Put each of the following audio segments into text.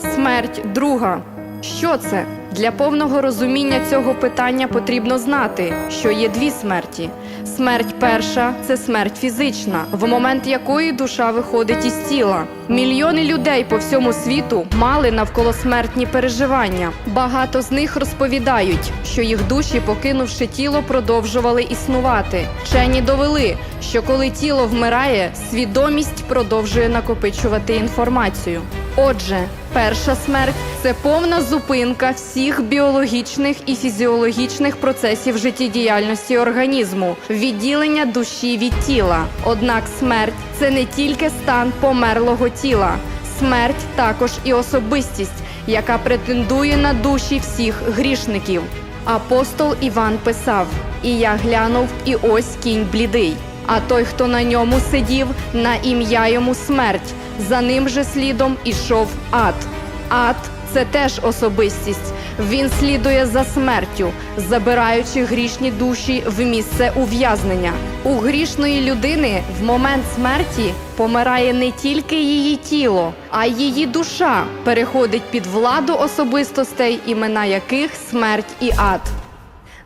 Смерть друга. Що це? Для повного розуміння цього питання потрібно знати, що є дві смерті. Смерть перша це смерть фізична, в момент якої душа виходить із тіла. Мільйони людей по всьому світу мали навколосмертні переживання. Багато з них розповідають, що їх душі, покинувши тіло, продовжували існувати. Вчені довели, що коли тіло вмирає, свідомість продовжує накопичувати інформацію. Отже, перша смерть це повна зупинка всіх біологічних і фізіологічних процесів життєдіяльності організму, відділення душі від тіла. Однак смерть це не тільки стан померлого тіла, смерть також і особистість, яка претендує на душі всіх грішників. Апостол Іван писав: І я глянув, і ось кінь блідий. А той, хто на ньому сидів, на ім'я йому смерть. За ним же слідом ішов ад. Ад це теж особистість. Він слідує за смертю, забираючи грішні душі в місце ув'язнення. У грішної людини в момент смерті помирає не тільки її тіло, а її душа переходить під владу особистостей, імена яких смерть і ад.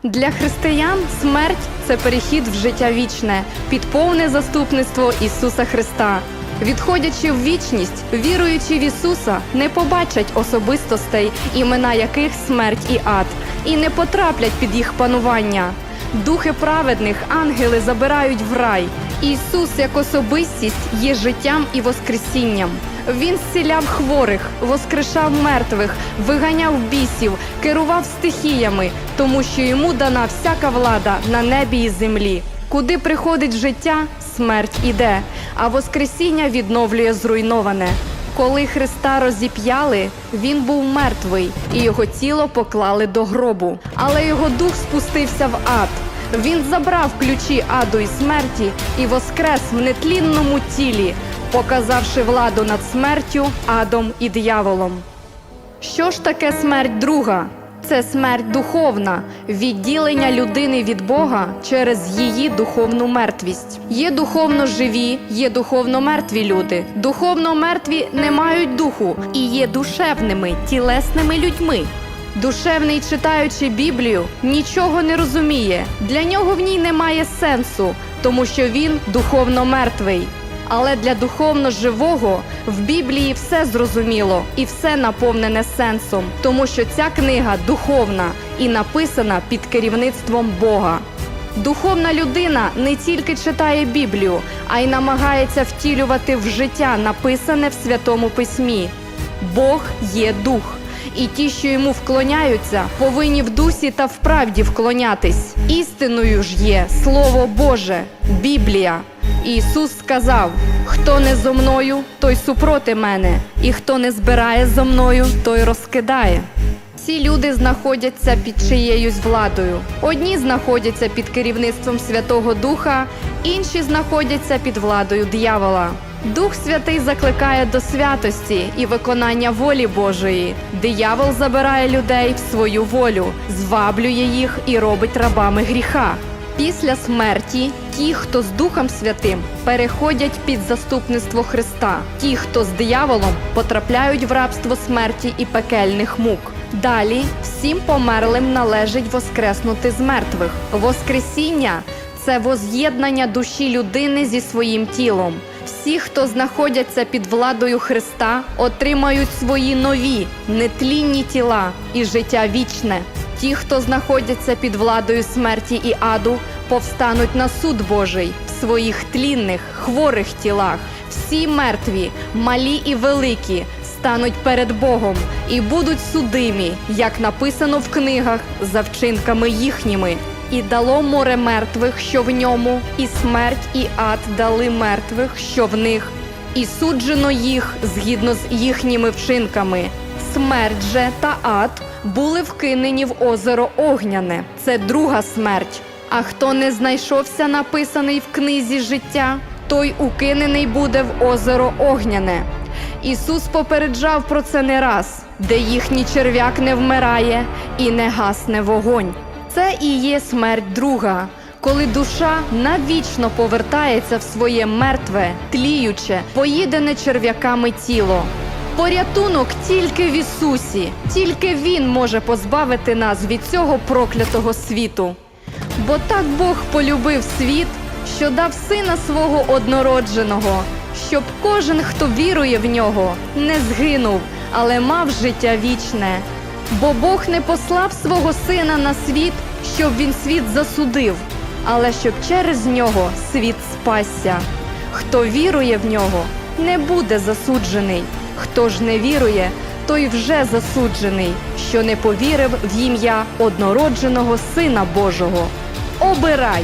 Для християн смерть це перехід в життя вічне, під повне заступництво Ісуса Христа. Відходячи в вічність, віруючи в Ісуса, не побачать особистостей, імена яких смерть і ад, і не потраплять під їх панування. Духи праведних ангели забирають в рай. Ісус як особистість є життям і воскресінням. Він зціляв хворих, воскрешав мертвих, виганяв бісів, керував стихіями, тому що йому дана всяка влада на небі і землі. Куди приходить життя, смерть іде, а воскресіння відновлює зруйноване. Коли Христа розіп'яли, він був мертвий, і його тіло поклали до гробу. Але його дух спустився в ад. Він забрав ключі аду і смерті і воскрес в нетлінному тілі, показавши владу над смертю, адом і дияволом. Що ж таке смерть друга? Це смерть духовна, відділення людини від Бога через її духовну мертвість. Є духовно живі, є духовно мертві люди. Духовно мертві не мають духу і є душевними, тілесними людьми. Душевний, читаючи Біблію, нічого не розуміє. Для нього в ній немає сенсу, тому що він духовно мертвий. Але для духовно живого в Біблії все зрозуміло і все наповнене сенсом, тому що ця книга духовна і написана під керівництвом Бога. Духовна людина не тільки читає Біблію, а й намагається втілювати в життя написане в Святому Письмі. Бог є дух. І ті, що йому вклоняються, повинні в дусі та в правді вклонятись. Істиною ж є Слово Боже, Біблія. Ісус сказав: хто не зо мною, той супроти мене, і хто не збирає зо мною, той розкидає. Ці люди знаходяться під чиєюсь владою. Одні знаходяться під керівництвом Святого Духа, інші знаходяться під владою диявола. Дух Святий закликає до святості і виконання волі Божої. Диявол забирає людей в свою волю, зваблює їх і робить рабами гріха. Після смерті ті, хто з Духом Святим, переходять під заступництво Христа. Ті, хто з дияволом, потрапляють в рабство смерті і пекельних мук. Далі всім померлим належить воскреснути з мертвих. Воскресіння це воз'єднання душі людини зі своїм тілом. Всі, хто знаходяться під владою Христа, отримають свої нові нетлінні тіла і життя вічне. Ті, хто знаходяться під владою смерті і аду, повстануть на суд Божий в своїх тлінних, хворих тілах. Всі мертві, малі і великі, стануть перед Богом і будуть судимі, як написано в книгах, за вчинками їхніми. І дало море мертвих, що в ньому, і смерть, і ад дали мертвих, що в них, і суджено їх згідно з їхніми вчинками. Смерть же та ад були вкинені в озеро Огняне. Це друга смерть. А хто не знайшовся написаний в книзі життя, той укинений буде в озеро Огняне. Ісус попереджав про це не раз, де їхній черв'як не вмирає і не гасне вогонь. Це і є смерть друга, коли душа навічно повертається в своє мертве, тліюче, поїдене черв'яками тіло. Порятунок тільки в Ісусі, тільки Він може позбавити нас від цього проклятого світу. Бо так Бог полюбив світ, що дав сина свого однородженого, щоб кожен, хто вірує в нього, не згинув, але мав життя вічне. Бо Бог не послав свого сина на світ, щоб він світ засудив, але щоб через нього світ спасся. Хто вірує в нього, не буде засуджений. Хто ж не вірує, той вже засуджений, що не повірив в ім'я однородженого Сина Божого. Обирай